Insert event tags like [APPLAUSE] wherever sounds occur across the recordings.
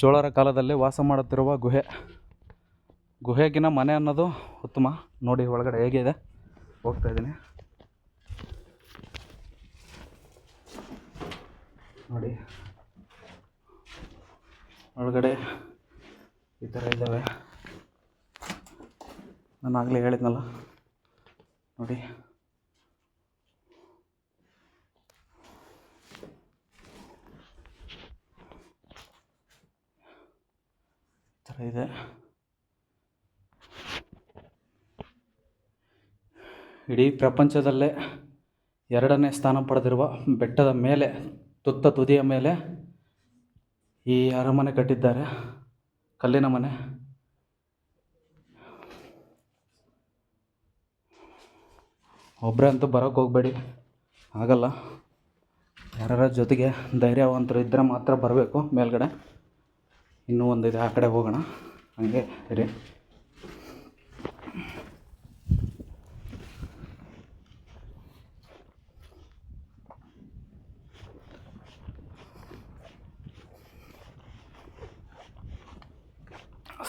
ಚೋಳರ ಕಾಲದಲ್ಲಿ ವಾಸ ಮಾಡುತ್ತಿರುವ ಗುಹೆ. ಗುಹೆಗಿನ ಮನೆ ಅನ್ನೋದು ಉತ್ತಮ. ನೋಡಿ ಒಳಗಡೆ ಹೇಗಿದೆ? ಹೋಗ್ತಾ ಇದ್ದೀನಿ. ನೋಡಿ. ಒಳಗಡೆ ಈ ಥರ ಇದ್ದಾವೆ. ನಾನು ಆಗಲೇ ಹೇಳಿದ್ನಲ್ಲ. ನೋಡಿ. ಇದೆ. ಇಡೀ ಪ್ರಪಂಚದಲ್ಲೇ ಎರಡನೇ ಸ್ಥಾನ ಪಡೆದಿರುವ ಬೆಟ್ಟದ ಮೇಲೆ, ತುತ್ತ ತುದಿಯ ಮೇಲೆ ಈ ಅರಮನೆ ಕಟ್ಟಿದ್ದಾರೆ. ಕಲ್ಲಿನ ಮನೆ. ಒಬ್ಬರೇ ಅಂತೂ ಬರೋಕ್ಕೆ ಹೋಗಬೇಡಿ. ಆಗಲ್ಲ. ಯಾರ ಜೊತೆಗೆ ಧೈರ್ಯವಂತರು ಇದ್ದರೆ ಮಾತ್ರ ಬರಬೇಕು ಮೇಲ್ಗಡೆ. ಇನ್ನೂ ಇದೆ ಆ ಕಡೆ ಹೋಗೋಣ. ಹಂಗೆ ಇರಿ.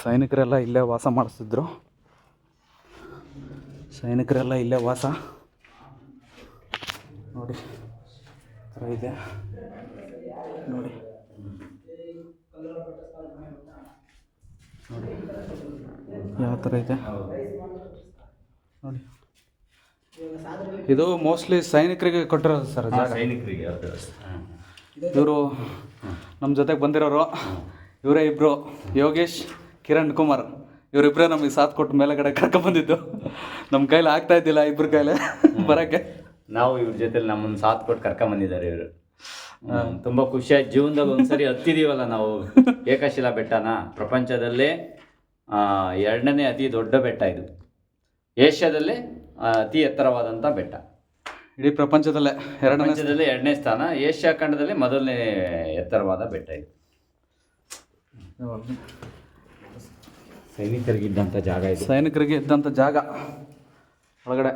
ಸೈನಿಕರೆಲ್ಲ ಇಲ್ಲೇ ವಾಸ ಮಾಡಿಸ್ತಿದ್ರು. ಸೈನಿಕರೆಲ್ಲ ಇಲ್ಲೇ ವಾಸ. ನೋಡಿ ಥರ ಇದೆ. ನೋಡಿ. ಯಾವ ಥರ ಇದೆ ನೋಡಿ. ಇದು ಮೋಸ್ಟ್ಲಿ ಸೈನಿಕರಿಗೆ ಕೊಟ್ಟಿರೋದು ಸರ್ ಸೈನಿಕರಿಗೆ ಇವರು ನಮ್ಮ ಜೊತೆಗೆ ಬಂದಿರೋರು ಇವರೇ ಇಬ್ಬರು ಯೋಗೇಶ್ ಕಿರಣ್ ಕುಮಾರ್. ಇವರಿಬ್ಬರೇ ನಮಗೆ ಸಾಥ್ ಕೊಟ್ಟು ಮೇಲೆಗಡೆ ಕರ್ಕೊಂಬಂದಿದ್ದು ನಮ್ಮ ಕೈಲಿ ಆಗ್ತಾ ಇದ್ದಿಲ್ಲ ಇಬ್ಬರ ಕೈಲೇ ಬರೋಕ್ಕೆ. ನಾವು ಇವ್ರ ಜೊತೆಲಿ ನಮ್ಮನ್ನು ಸಾಥ್ ಕೊಟ್ಟು ಕರ್ಕೊಂಬಂದಿದ್ದಾರೆ ಇವರು. ತುಂಬಾ ಖುಷಿ ಆಯ್ತು. ಜೀವನದಲ್ಲಿ ಒಂದ್ಸರಿ ಹತ್ತಿದೀವಲ್ಲ ನಾವು? ಏಕಶಿಲಾ ಬೆಟ್ಟನ? ಪ್ರಪಂಚದಲ್ಲೇ ಆ, ಎರಡನೇ ಅತಿ ದೊಡ್ಡ ಬೆಟ್ಟ ಇದು. ಏಷ್ಯಾದಲ್ಲೇ ಅತಿ ಎತ್ತರವಾದಂಥ ಬೆಟ್ಟ. ಇಡೀ ಪ್ರಪಂಚದಲ್ಲೇ ಎರಡನೇ ಪ್ರಪಂಚದಲ್ಲೇ ಎರಡನೇ ಸ್ಥಾನ. ಏಷ್ಯಾ ಖಂಡದಲ್ಲಿ ಮೊದಲನೇ ಎತ್ತರವಾದ ಬೆಟ್ಟ ಇದು. ಸೈನಿಕರಿಗೆ ಇದ್ದಂಥ ಜಾಗ ಇದು. ಸೈನಿಕರಿಗೆ ಇದ್ದಂಥ ಜಾಗ. ಒಳಗಡೆ.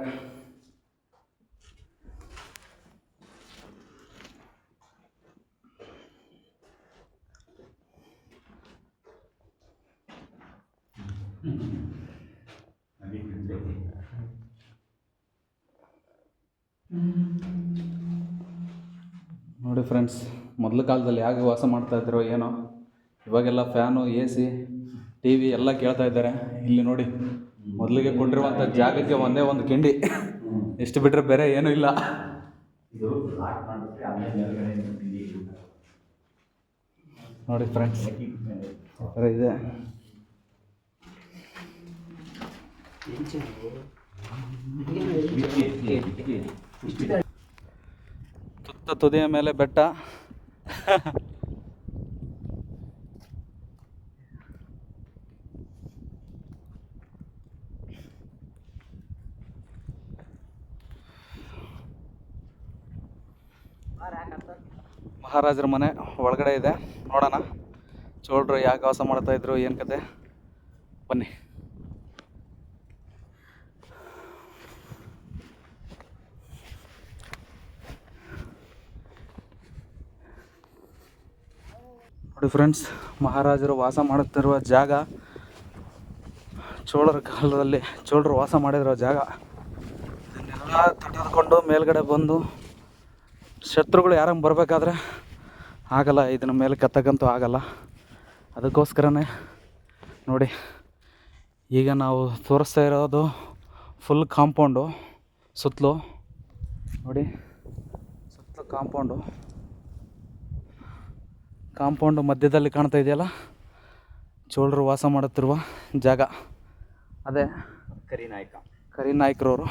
ನೋಡಿ ಫ್ರೆಂಡ್ಸ್ ಮೊದಲ ಕಾಲದಲ್ಲಿ ಹೇಗೆ ವಾಸ ಮಾಡ್ತಾಯಿದ್ರು ಏನೋ, ಇವಾಗೆಲ್ಲ fan A C T V ಎಲ್ಲ ಕೇಳ್ತಾ ಇದ್ದಾರೆ. ಇಲ್ಲಿ ನೋಡಿ, ಮೊದಲಿಗೆ ಕೊಟ್ಟಿರುವಂಥ ಜಾಗಕ್ಕೆ ಒಂದೇ ಒಂದು ಕಿಂಡಿ. ಎಷ್ಟು ಬಿಟ್ಟರೆ ಬೇರೆ ಏನೂ ಇಲ್ಲ. ನೋಡಿ ಫ್ರೆಂಡ್ಸ್ ಇದೆ. ತುತ್ತ ತುದಿಯ ಮೇಲೆ ಬೆಟ್ಟ. ಮಹಾರಾಜರ ಮನೆ ಒಳಗಡೆ ಇದೆ. ನೋಡೋಣ. ಚೋಳರು ಯಾಕೆ ವಾಸ ಮಾಡ್ತಾ ಇದ್ರು, ಏನು ಕತೆ? ಬನ್ನಿ. ನೋಡಿ ಫ್ರೆಂಡ್ಸ್ ಮಹಾರಾಜರು ವಾಸ ಮಾಡುತ್ತಿರುವ ಜಾಗ, ಚೋಳರ ಕಾಲದಲ್ಲಿ ಚೋಳರು ವಾಸ ಮಾಡಿರೋ ಜಾಗ. ಇದನ್ನೆಲ್ಲ ತಡೆದುಕೊಂಡು ಮೇಲ್ಗಡೆ ಬಂದು ಶತ್ರುಗಳು ಯಾರಂಗೆ ಬರಬೇಕಾದ್ರೆ ಆಗಲ್ಲ, ಇದನ್ನ ಮೇಲೆ ಕತ್ತಕ್ಕಂತೂ ಆಗಲ್ಲ. ಅದಕ್ಕೋಸ್ಕರನೇ ನೋಡಿ, ಈಗ ನಾವು ತೋರಿಸ್ತಾ ಇರೋದು ಫುಲ್ ಕಾಂಪೌಂಡು ಸುತ್ತಲೂ. ನೋಡಿ, ಸುತ್ತಲೂ ಕಾಂಪೌಂಡು ಕಾಂಪೌಂಡು ಮಧ್ಯದಲ್ಲಿ ಕಾಣ್ತಾ ಇದೆಯಲ್ಲ? ಚೋಳರು ವಾಸ ಮಾಡುತ್ತಿರುವ ಜಾಗ. ಅದೇ ಕರಿ ನಾಯಕ. ಕರಿ ನಾಯ್ಕರವರು.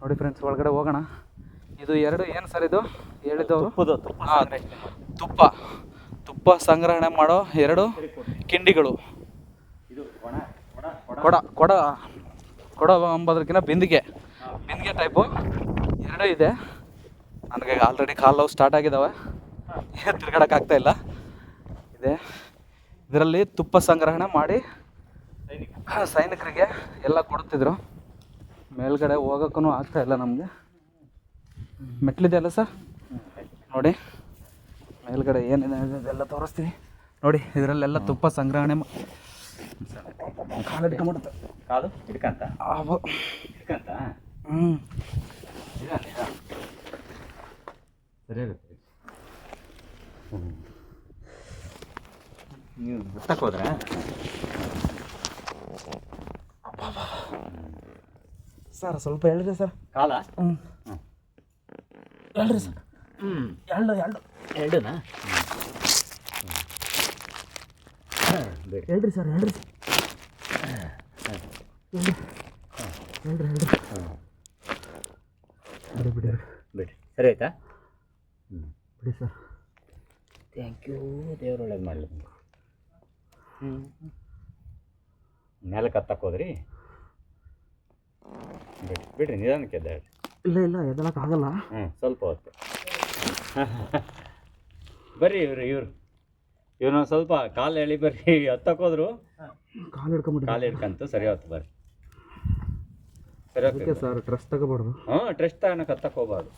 ನೋಡಿ ಫ್ರೆಂಡ್ಸ್ ಒಳಗಡೆ ಹೋಗೋಣ. ಇದು ಎರಡು ಏನು ಸರ್ ಇದು? ಹೇಳಿದವರು ತುಪ್ಪ ತುಪ್ಪ. ಸಂಗ್ರಹಣೆ ಮಾಡೋ ಎರಡು ಕಿಂಡಿಗಳು. ಕೊಡ ಕೊಡ ಕೊಡ ಅಂಬೋದಕ್ಕಿಂತ ಬಿಂದಿಗೆ. ಬಿಂದಿಗೆ ಟೈಪು ಎರಡೂ ಇದೆ. ನನಗೆ ಆಲ್ರೆಡಿ ಕಾಲು ಲವ್ ಸ್ಟಾರ್ಟ್ ಆಗಿದ್ದಾವೆ ತಿರ್ಗಾಡಕ್ಕೆ ಆಗ್ತಾ ಇಲ್ಲ. ಇದೆ. ಇದರಲ್ಲಿ ತುಪ್ಪ ಸಂಗ್ರಹಣೆ ಮಾಡಿ ಸೈನಿಕರಿಗೆ ಎಲ್ಲ ಕೊಡ್ತಿದ್ರು ಮೇಲ್ಗಡೆ ಹೋಗೋಕ್ಕೂ ಆಗ್ತಾ ಇಲ್ಲ ನಮಗೆ. ಮೆಟ್ಲಿದೆಯಲ್ಲ ಸರ್? ನೋಡಿ. ಮೇಲ್ಗಡೆ ಏನಿದೆ ಇದೆಲ್ಲ ತೋರಿಸ್ತೀವಿ ನೋಡಿ ಇದರಲ್ಲೆಲ್ಲ ತುಪ್ಪ ಸಂಗ್ರಹಣೆ ಕಾಲು ಹಿಡ್ಕೊಂಬಿಡುತ್ತೆ ಕಾಲು? ಹಿಡ್ಕಂತ? ಅವ ಹಿಡ್ಕಂತ? ಹ್ಞೂ ಸರಿ ನೀವು ಬಿಟ್ಟಕ್ಕೆ ಹೋದ್ರೆ? ಸರ್ ಸ್ವಲ್ಪ ಹೇಳ್ರಿ ಸರ್. ಕಾಲ? ಹ್ಞೂ ಹೇಳ್ರಿ ಸರ್. ಹ್ಞೂ ಎರಡು ಎರಡು. ಎರಡನಾ? ಹೇಳ್ರಿ ಸರ್ ಹೇಳ್ರಿ ಹೇಳ್ರಿ ಹೇಳ್ರಿ. ಬಿಡಿ ಬಿಡಿ ಬಿಡಿ. ಸರಿ ಆಯ್ತಾ? ಹ್ಞೂ ಬಿಡಿ ಸರ್. ಥ್ಯಾಂಕ್ ಯು ದೇವ್ರ ಒಳ್ಳೇದು ಮಾಡಲಿ. ಹ್ಞೂ ನೆಲಕ್ಕೆ ಹತ್ತಕ್ಕೆ ಹೋದ್ರಿ? ಬಿಡಿ ಬಿಡ್ರಿ ನಿಧಾನಕ್ಕೆ ಎದ್ದೇಳಿ ಇಲ್ಲ ಇಲ್ಲ ಎದಲಕ್ಕೆ ಆಗಲ್ಲ. ಹ್ಞೂ ಸ್ವಲ್ಪ ಹೊತ್ತು. [LAUGHS] ಬರ್ರಿ ಇವ್ರು ಇವ್ರು. ಇವ್ರು ಸ್ವಲ್ಪ ಕಾಲು ಎಳಿ ಬರ್ರಿ. ಹತ್ತಕ್ಕೆ ಹೋದ್ರು? ಕಾಲು ಹಿಡ್ಕೊಂಬಿಡಿ ಕಾಲು ಹಿಡ್ಕಂತು ಸರಿ ಹೊತ್ತು ಬರ್ರಿ. ಸರಿ ಸರ್ ಟ್ರಸ್ಟ್ ತಗೋಬಾರ್ದು. ಹ್ಞೂ ಟ್ರಸ್ಟ್ ತಗೋಣಕ್ಕೆ ಹತ್ತಕ್ಕೆ ಹೋಗ್ಬಾರ್ದು.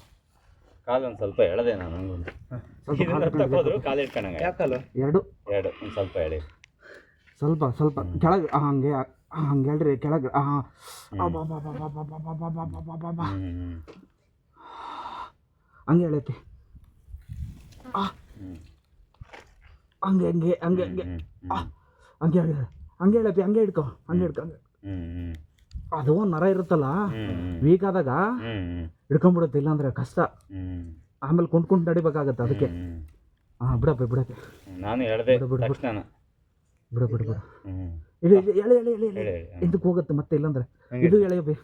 ಕಾಲು ಒಂದು ಸ್ವಲ್ಪ ಎಳೆದೆ ನಾನು [LAUGHS] ಸ್ವಲ್ಪ ಇದನ್ನ ಕಾಲು ಕಾಲು ಹಿಡ್ಕೊಂಡಂಗೆ ಎರಡು. ಎರಡು ಒಂದು ಸ್ವಲ್ಪ ಎಳಿ. ಸ್ವಲ್ಪ ಸ್ವಲ್ಪ. ಕೆಳಗೆ ಹಂಗೆ ಹಂಗೆ ಹೇಳ್ರಿ ಕೆಳಗೆ ಹಾಂ. ಹ್ಞೂ ಹಂಗೆ ಹೇಳೈತಿ. ಹಂಗೆ ಹಂಗೆ ಹಂಗೆ ಹಂಗೆ. ಆ, ಹಂಗೆ ಹೇಳಿ ಹಂಗೆ ಹೇಳಪ್ಪಿ ಹಂಗೆ ಹಿಡ್ಕೊ ಹಂಗೆ ಹಿಡ್ಕೊ ಹಂಗೆ. ಹ್ಞೂ ಅದು ನರ ಇರುತ್ತಲ್ಲ? ಹ್ಞೂ ವೀಕ್ ಆದಾಗ? ಹ್ಞೂ ಹಿಡ್ಕೊಂಬಿಡುತ್ತೆ ಇಲ್ಲಾಂದ್ರೆ ಕಷ್ಟ. ಹ್ಞೂ ಆಮೇಲೆ ಕುಂಟ್ ಕುಂಟ್ ನಡಿಬೇಕಾಗತ್ತೆ ಅದಕ್ಕೆ. ಹಾ ಬಿಡಪ್ಪ ಬಿಡಪ್ಪ. ನಾನು ಹೇಳ್ದೆ ಬಿಡು, ಬಿಡು, ಬಿಡು. ತಕ್ಷಣ ಬಿಡ ಬಿಡ. ಬಿಡ ಹ್ಞೂ ಇಳಿ ಇಳಿ ಎಳೆ ಎಳೆ ಎಳೆ ಎಳೆ ಇದಕ್ಕೆ ಹೋಗುತ್ತೆ ಮತ್ತೆ ಇಲ್ಲಾಂದ್ರೆ. ಇದು ಎಳೆಯಬೇ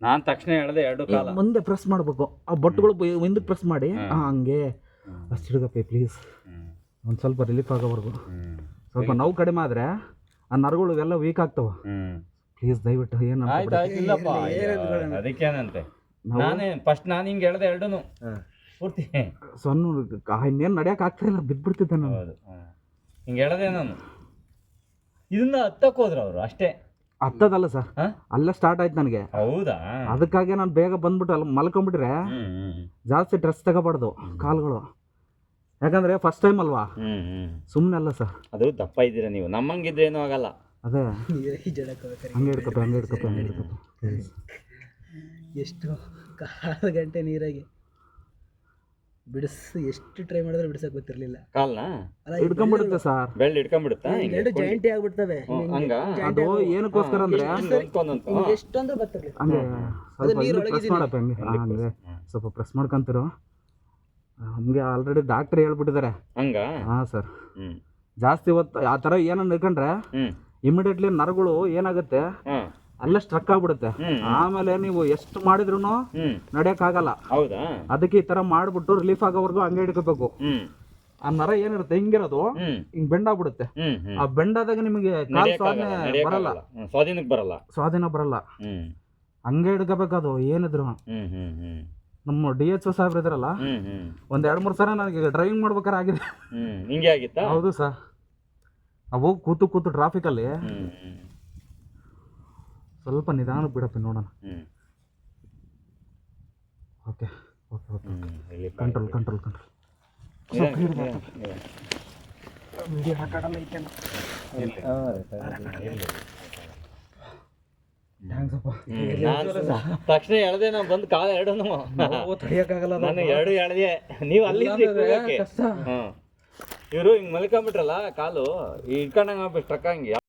ನಾನು ತಕ್ಷಣ ಹೇಳಿದೆ ಎರಡು ಕಾಲ. ಮುಂದೆ ಪ್ರೆಸ್ ಮಾಡಬೇಕು. ಆ ಬೊಟ್ಟುಗಳು ಹಿಂದಕ್ಕೆ ಪ್ರೆಸ್ ಮಾಡಿ. ಹಂಗೆ. ಅಷ್ಟು ಹಿಡ್ಕಪ್ಪಿ ಪ್ಲೀಸ್ ಒಂದು ಸ್ವಲ್ಪ ರಿಲೀಫ್ ಆಗೋವರೆಗೂ. ಸ್ವಲ್ಪ ನೋವು ಕಡಿಮೆ ಆದರೆ ಆ ನರಗಳು ಎಲ್ಲ ವೀಕ್ ಆಗ್ತವೆ ಪ್ಲೀಸ್ ದಯವಿಟ್ಟು ಏನು ಅದಕ್ಕೇನಂತೆ. ನಾನೇ ಫಸ್ಟ್ ನಾನು ಹಿಂಗೆ ಹೇಳ್ದೆ ಎರಡೂ ಪೂರ್ತಿ. ಸಣ್ಣ ಇನ್ನೇನು ನಡೆಯಕ್ಕೆ ಆಗ್ತಾ ಇಲ್ಲ ಬಿದ್ದುಬಿಡ್ತಿದ್ದೆ ನಾನು. ಹೌದು ಹಿಂಗೆ ಹೇಳ್ದೆ ನಾನು. ಇದನ್ನ ಹತ್ತಕ್ಕೆ ಹೋದ್ರು ಅವರು ಅಷ್ಟೇ. ಹತ್ತದಲ್ಲ ಸರ್. ಹಾ? ಅಲ್ಲೇ ಸ್ಟಾರ್ಟ್ ಆಯ್ತು ನನಗೆ. ಹೌದಾ? ಅದಕ್ಕಾಗಿ ನಾನು ಬೇಗ ಬಂದ್ಬಿಟ್ಟು ಅಲ್ಲಿ ಹ್ಞೂ ಜಾಸ್ತಿ ಡ್ರೆಸ್ ತಗೋಬಾರ್ದು ಕಾಲುಗಳು. ಯಾಕಂದ್ರೆ ಫಸ್ಟ್ ಟೈಮ್ ಅಲ್ವಾ? ಸುಮ್ಮನೆ ಅಲ್ಲ ಸರ್. ಅದು ದಪ್ಪ ಇದ್ದೀರಾ ನೀವು? ನಮ್ಮಂಗಿದ್ರೆ ಏನೂ ಆಗಲ್ಲ. ಅದೇ. ಹಂಗೆ ಹಿಡ್ಕಪ್ಪ ಹಂಗೆ ಹಿಡ್ಕಪ್ಪ ಹಂಗೆ ಎಷ್ಟು ಕಾಲು ಗಂಟೆ ನೀರಾಗಿ. ಬಿಡಿಸ್ ಎಷ್ಟು ಟ್ರೈ ಮಾಡಿದ್ರೆ ಬಿಡಿಸಕ್ ಗೊತ್ತಿರಲಿಲ್ಲ. ಕಾಲ್ನ? ಅಲ್ಲ ಹಿಡ್ಕೊಂಬಿಡುತ್ತೆ ಸರ್. ಬೆಳ್ಳ ಹಿಡ್ಕೊಂಡ್ಬಿಡುತ್ತಾ? ಎರಡು ಜಾಯಿಂಟಿ ಆಗ್ಬಿಡ್ತವೆ. ಹಂಗ? ಅದು ಏನಕ್ಕೋಸ್ಕರ ಅಂದ್ರೆ? ಎಷ್ಟೊಂದು ಬರ್ತಿರ್ಲಿಲ್ಲ ಹಂಗೆ ಸ್ವಲ್ಪ ನೀರ್ ಪ್ರೆಸ್ ಮಾಡಪ್ಪ ಹಂಗೆ. ಹಂಗೆ ಸ್ವಲ್ಪ ಪ್ರೆಸ್ ಮಾಡ್ಕೊಂತಿರು. ಹಂಗೆ ಆಲ್ರೆಡಿ ಡಾಕ್ಟರ್ ಹೇಳ್ಬಿಟ್ಟಿದ್ದಾರೆ. ಹಂಗ? ಹಾಂ ಸರ್ ಜಾಸ್ತಿ ಹೊತ್ತು ಆ ಥರ ಏನನ್ನ ಹಿಡ್ಕೊಂಡ್ರೆ ಹ್ಮ್. ಇಮಿಡಿಯೇಟ್ಲಿ ನರಗಳು ಏನಾಗುತ್ತೆ? ಅಲ್ಲೇ ಸ್ಟ್ರಕ್ ಆಗ್ಬಿಡುತ್ತೆ. ಆಮೇಲೆ ನೀವು ಎಷ್ಟು ಮಾಡಿದ್ರು ಹ್ಮ್. ನಡೆಯೋಕ್ಕಾಗಲ್ಲ. ಹೌದಾ? ಅದಕ್ಕೆ ಈ ತರ ಮಾಡಿಬಿಟ್ಟು ರಿಲೀಫ್ ಆಗೋವರೆಗೂ ಹಂಗೆ ಹಿಡ್ಕೋಬೇಕು ಆ ನರ ಏನಿರುತ್ತೆ ಹಿಂಗಿರೋದು ಹಿಂಗ್ ಬೆಂಡಾಗ್ಬಿಡುತ್ತೆ ಆ ಬೆಂಡಾದಾಗ ನಿಮಗೆ ಕಾಲ್ ಸ್ವಾಧೀನ ಬರಲ್ಲ. ಸ್ವಾಧೀನಕ್ಕೆ ಬರಲ್ಲ. ಸ್ವಾಧೀನ ಬರಲ್ಲ. ಹಂಗೆ ಹಿಡ್ಕೋಬೇಕದು ಏನಿದ್ರು. ನಮ್ಮ ಡಿ ಎಚ್ ಒ ಸಾಹೇಬ್ರು ಇದ್ರಲ್ಲ ಒಂದ್ ಎರಡ್ ಮೂರ್ ಸಲ ನನಗೆ ಡ್ರೈವಿಂಗ್ ಮಾಡ್ಬೇಕಾರೆ ಆಗಿದೆ. ಹಿಂಗೆ ಆಗಿತ್ತಾ? ಹೌದು ಸರ್. ಅವು ಕೂತು ಕೂತು ಟ್ರಾಫಿಕಲ್ಲಿ ಹ್ಮ್ ಹ್ಮ್. ಸ್ವಲ್ಪ ನಿಧಾನ ಬಿಡಪ್ಪ ನೋಡೋಣ. ಓಕೆ ಓಕೆ ಓಕೆ ಇಲ್ಲಿ ಕಂಟ್ರೋಲ್ ಕಂಟ್ರೋಲ್ ಕಂಟ್ರೋಲ್. ವಿಡಿಯೋ ಐತೆ ತಕ್ಷಣ ಎಳ್ದೆ ನಾವು ಬಂದು ಕಾಲ ಎರಡು ತಡಿಯಕ್ಕಾಗಲ್ಲ ನಾನು ಎರಡು ಎಳ್ದೆ. ನೀವು ಅಲ್ಲಿ ಇವರು ಹಿಂಗ್ ಮಲ್ಕೊಂಬಿಟ್ರಲ್ಲ ಕಾಲು ಇಟ್ಕೊಂಡಂಗ್ ಟ್ರಕ್ ಹಂಗೆ.